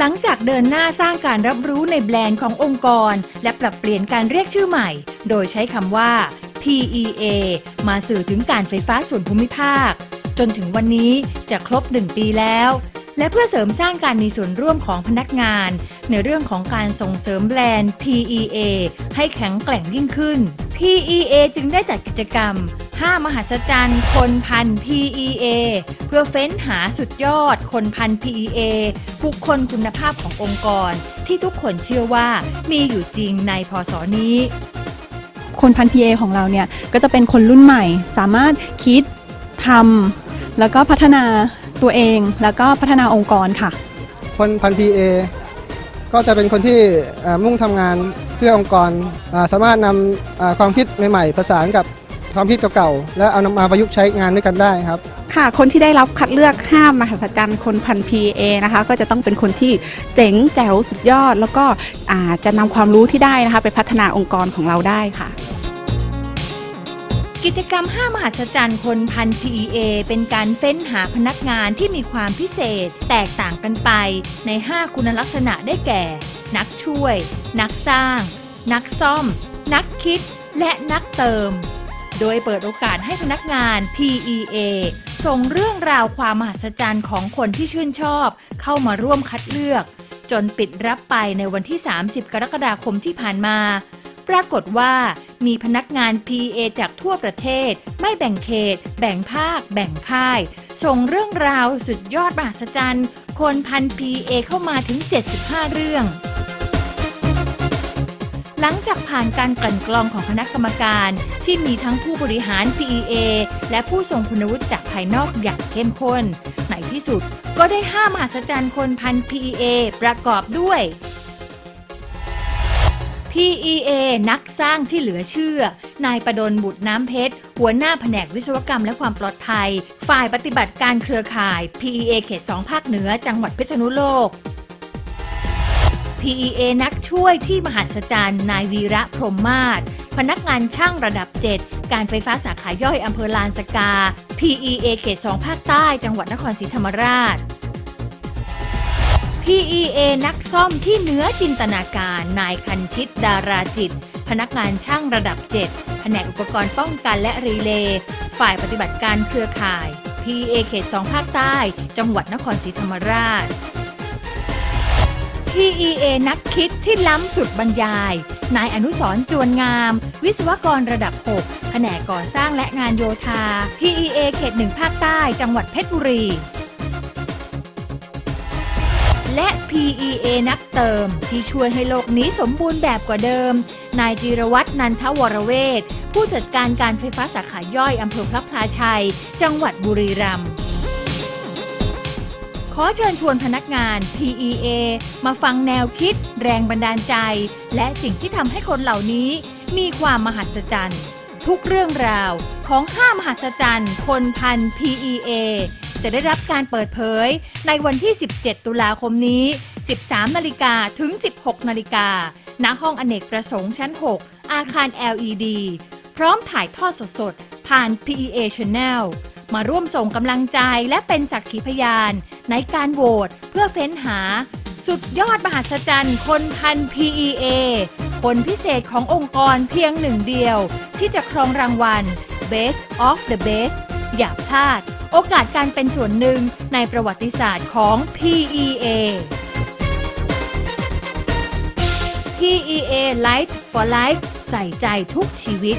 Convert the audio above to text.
หลังจากเดินหน้าสร้างการรับรู้ในแบรนด์ขององค์กร และปรับเปลี่ยนการเรียกชื่อใหม่ โดยใช้คำว่า PEA มาสื่อถึงการไฟฟ้าส่วนภูมิภาค จนถึงวันนี้จะครบ 1 ปีแล้ว และเพื่อเสริมสร้างการมีส่วนร่วมของพนักงาน ในเรื่องของการส่งเสริมแบรนด์ PEA ให้แข็งแกร่งยิ่งขึ้น PEA จึงได้จัดกิจกรรม 5 มหัศจรรย์ คนพัน PEA เพื่อเฟ้นหาสุดยอด คนพัน PEA บุคคลคุณภาพขององค์กร ที่ทุกคนเชื่อว่ามีอยู่จริงในพศนี้ คนพัน PA ของเราเนี่ย ก็จะเป็นคนรุ่นใหม่ สามารถคิดทำแล้วก็พัฒนาตัวเอง แล้วก็พัฒนาองค์กรค่ะ คนพันพีเอก็จะเป็นคนที่เอ่อมุ่งทำงานเพื่อองค์กรอ่าสามารถนำอ่าความคิดใหม่ๆประสานกับ ความคิดเก่าๆ และเอานำมาประยุกต์ใช้งานด้วยกันได้ครับ ค่ะ คนที่ได้รับคัดเลือก5มหัศจรรย์คนพัน PA นะคะ ก็จะต้องเป็นคนที่เจ๋งแจ๋วสุดยอด แล้วก็อ่าจะนำความรู้ที่ได้นะคะ ไปพัฒนาองค์กรของเราได้ค่ะ กิจกรรม 5 มหัศจรรย์คนพัน PEA เป็นการเฟ้นหาพนักงานที่มีความพิเศษ แตกต่างกันไปใน 5 คุณลักษณะได้แก่ นักช่วย นักสร้าง นักซ่อม นักคิด และนักเติม โดยเปิดโอกาสให้พนักงาน PEA ส่งเรื่องราวความมหัศจรรย์ของคนที่ชื่นชอบ เข้ามาร่วมคัดเลือก จนปิดรับไปในวันที่ 30 กรกฎาคมที่ผ่านมา ปรากฏว่ามีพนักงาน PA จากทั่วประเทศ ไม่แบ่งเขต แบ่งภาค แบ่งค่าย ส่งเรื่องราวสุดยอดมหัศจรรย์ คนพัน PA เข้ามาถึง 75 เรื่อง หลังจากผ่านการกลั่นกรองของคณะกรรมการ ที่มีทั้งผู้บริหาร PEA และผู้ทรงคุณวุฒิจากภายนอกอย่างเข้มข้น ในที่สุดก็ได้5มหัศจรรย์คนพัน PEA ประกอบด้วย PEA นักสร้างที่เหลือเชื่อ นายประดลบุตรน้ำเพชร หัวหน้าแผนกวิศวกรรมและความปลอดภัย ฝ่ายปฏิบัติการเครือข่าย PEA เขต 2 ภาคเหนือ จังหวัดพิษณุโลก PEA นักช่วยที่มหัศจรรย์นายวีระพรหมมาศพนักงานช่างระดับ 7 การไฟฟ้าสาขาย่อยอำเภอลานสกา PEA เขต 2 ภาคใต้จังหวัดนครศรีธรรมราช PEA นักซ่อมที่เหนือจินตนาการนายคันชิตดาราจิต พนักงานช่างระดับ 7 แผนกอุปกรณ์ป้องกันและรีเลย์ฝ่ายปฏิบัติการเครือข่าย PEA เขต 2 ภาคใต้ จังหวัดนครศรีธรรมราช PEA นักคิดที่ล้ำสุดบรรยาย นายอนุสร์จวนงาม วิศวกรระดับ 6 แผนกก่อสร้างและงานโยธา PEA เขต1ภาคใต้ จังหวัดเพชรบุรี และ PEA นักเติม ที่ช่วยให้โลกนี้สมบูรณ์แบบกว่าเดิม นายจิรวัตรนันทวรเวทผู้จัดการการไฟฟ้าสาขาย่อยอำเภอพระพลาชัย จังหวัดบุรีรัมย์ ขอเชิญชวนพนักงาน PEA มาฟังแนวคิด แรงบันดาลใจ และสิ่งที่ทำให้คนเหล่านี้ มีความมหัศจรรย์ ทุกเรื่องราวของ5มหัศจรรย์คนพัน PEA จะได้รับการเปิดเผยในวันที่ 17 ตุลาคมนี้ 13 นาฬิกาถึง 16 นาฬิกา ณ ห้องอเนกประสงค์ชั้น 6 อาคาร LED พร้อมถ่ายทอดสดๆ ผ่าน PEA Channel มาร่วมส่งกำลังใจและเป็นสักขีพยาน ในการโหวตเพื่อเฟ้นหา สุดยอดมหัศจรรย์คนพัน PEA คนพิเศษขององค์กรเพียงหนึ่งเดียว ที่จะครองรางวัล Best of the Best อย่าพลาด โอกาสการเป็นส่วนหนึ่งในประวัติศาสตร์ของ PEA PEA Light for Life ใส่ใจทุกชีวิต